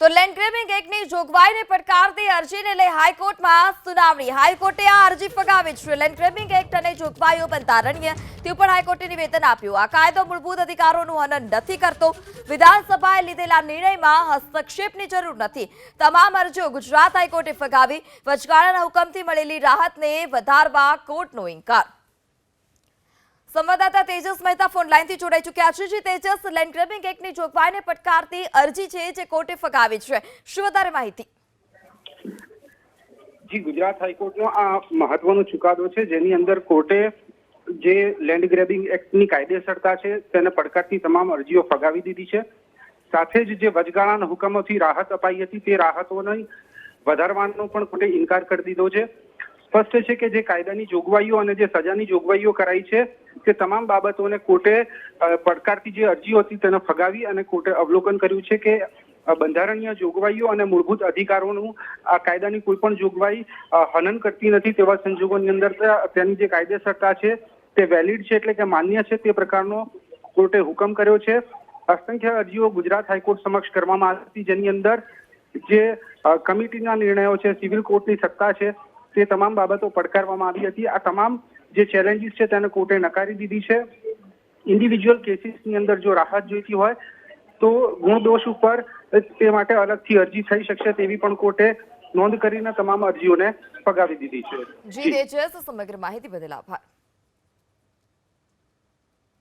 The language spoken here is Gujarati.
તો લેન્ડ ગ્રેબિંગ એક્ટની જોગવાઈને પડકારતી અરજીને લઈ હાઈકોર્ટમાં સુનાવણી. હાઈકોર્ટે આ અરજી ફગાવી છે. લેન્ડ ગ્રેબિંગ એક્ટ અને જોગવાઈઓ બંધારણીય તે પણ હાઈકોર્ટે નિવેદન આપ્યું. આ કાયદો મૂળભૂત અધિકારોનું હનન નથી કરતો. વિધાનસભાએ લીધેલા નિર્ણયમાં હસ્તક્ષેપની જરૂર નથી. તમામ અરજીઓ ગુજરાત હાઈકોર્ટે ફગાવી. વચગાળાના હુકમથી મળેલી રાહતને વધારવા કોર્ટનો ઇનકાર. સંવાદદાતા તેજસ મહેતા ફોન લાઈનથી જોડાઈ ચૂક્યા છે. જે તેજસ લેન્ડ ગ્રેબિંગ એક્ટની જોગવાઈને પડકારતી અરજી છે જે કોર્ટે ફગાવી છે. શું વધારે માહિતી? જી, ગુજરાત હાઈકોર્ટનો આ મહત્વનો ચુકાદો છે. જેની અંદર કોર્ટે જે લેન્ડ ગ્રેબિંગ એક્ટની કાયદેસરતા છે, તેને પડકારતી તમામ અરજીઓ ફગાવી દીધી છે. સાથે જ જે વચગાળાના હુકમોથી રાહત અપાઈ હતી, તે રાહતોને વધારવાનો પણ કોર્ટે ઇનકાર કરી દીધો છે. સ્પષ્ટ છે કે જે કાયદાની જોગવાઈઓ અને જે સજાની જોગવાઈઓ કરાઈ છે તે તમામ બાબતોને કોર્ટે પડકારતી જે અરજીઓ હતી તેને ફગાવી અને કોર્ટે અવલોકન કર્યું છે કે બંધારણીય જોગવાઈઓ અને મૂળભૂત અધિકારોનું આ કાયદાની કોઈ પણ જોગવાઈ હનન કરતી નથી તેવા સંજોગોની અંદર તેની જે કાયદેસરતા છે તે વેલિડ છે એટલે કે માન્ય છે તે પ્રકારનો કોર્ટે હુકમ કર્યો છે. અસંખ્ય અરજીઓ ગુજરાત હાઈકોર્ટ સમક્ષ કરવામાં આવી હતી જેની અંદર જે કમિટીના નિર્ણયો છે, સિવિલ કોર્ટની સત્તા છે તે તમામ બાબતો પડકારવામાં આવી હતી. આ તમામ જે ચેલેન્જીસ છે તેને કોર્ટે નકારી દીધી છે. ઇન્ડિવિજ્યુઅલ કેસીસની અંદર જો રાહત જોઈતી હોય, તો ગુણ દોષ ઉપર તે માટે અલગથી અરજી થઈ શકશે તેવી પણ કોર્ટે નોંધ કરીને તમામ અરજીઓને ફગાવી દીધી છે. જી, તેજસ, સમગ્ર માહિતી બદલ આભાર.